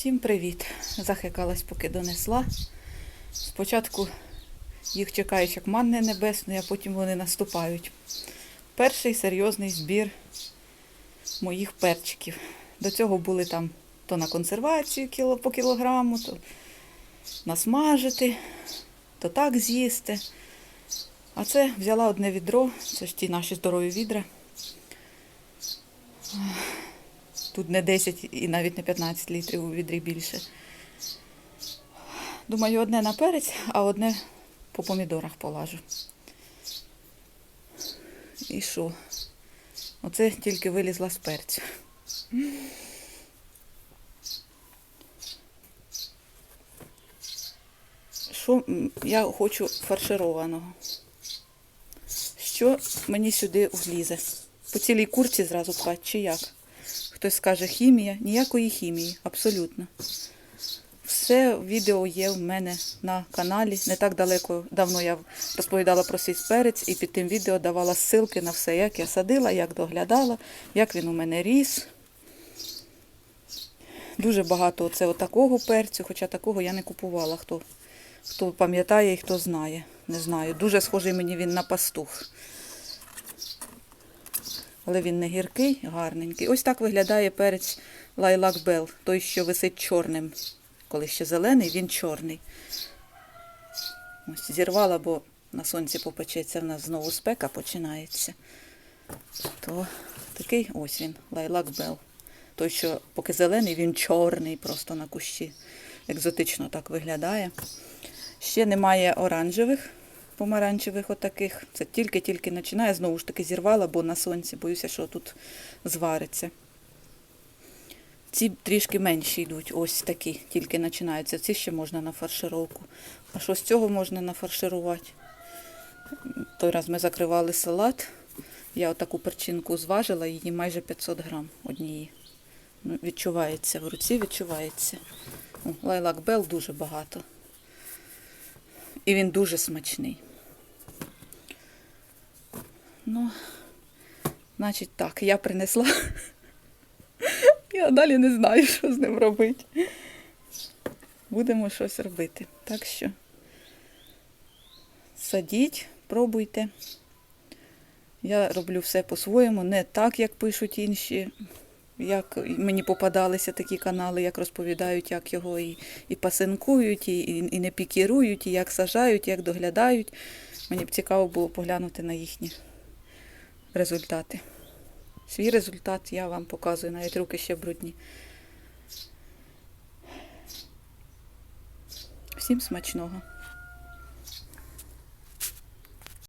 Всім привіт! Захикалась, поки донесла. Спочатку їх чекають як манни небесної, а потім вони наступають. Перший серйозний збір моїх перчиків. До цього були там то на консервацію кіло, по кілограму, то насмажити, то так з'їсти. А це взяла одне відро, це ж ті наші здорові відра. Тут не 10 і навіть не 15 літрів у відрі більше. Думаю, одне на перець, а одне по помідорах полажу. І що? Оце тільки вилізла з перцю. Що я хочу фаршированого? Що мені сюди влізе? По цілій курці зразу пхать, чи як? Хтось скаже хімія, ніякої хімії, абсолютно. Все відео є в мене на каналі. Не так далеко давно я розповідала про свій перець і під тим відео давала ссылки на все, як я садила, як доглядала, як він у мене ріс. Дуже багато оце отакого перцю, хоча такого я не купувала. Хто, хто пам'ятає і хто знає. Не знаю. Дуже схожий мені він на пастух. Але він не гіркий, гарненький. Ось так виглядає перець Лайлак Бел, той, що висить чорним. Коли ще зелений, він чорний. Ось зірвала, бо на сонці попечеться, в нас знову спека починається. То такий ось він, Лайлак Бел. Той, що поки зелений, він чорний, просто на кущі. Екзотично так виглядає. Ще немає оранжевих, помаранчевих отаких. Це тільки-тільки починає. Знову ж таки зірвала, бо на сонці боюся, що тут звариться. Ці трішки менші йдуть, ось такі, тільки починаються. Ці ще можна на фаршировку. А що з цього можна нафарширувати? Той раз ми закривали салат. Я отаку перчинку зважила, її майже 500 грам однієї. Ну, відчувається в руці, відчувається. Лайлак Бел дуже багато. І він дуже смачний. Ну, значить так, я принесла. Я далі не знаю, що з ним робити. Будемо щось робити. Так що садіть, пробуйте. Я роблю все по-своєму, не так, як пишуть інші, як мені попадалися такі канали, як розповідають, як його і, і пасинкують, і, і, і не пікірують, і як сажають, як доглядають. Мені б цікаво було поглянути на їхні результати. Свій результат я вам показую, навіть руки ще брудні. Всім смачного!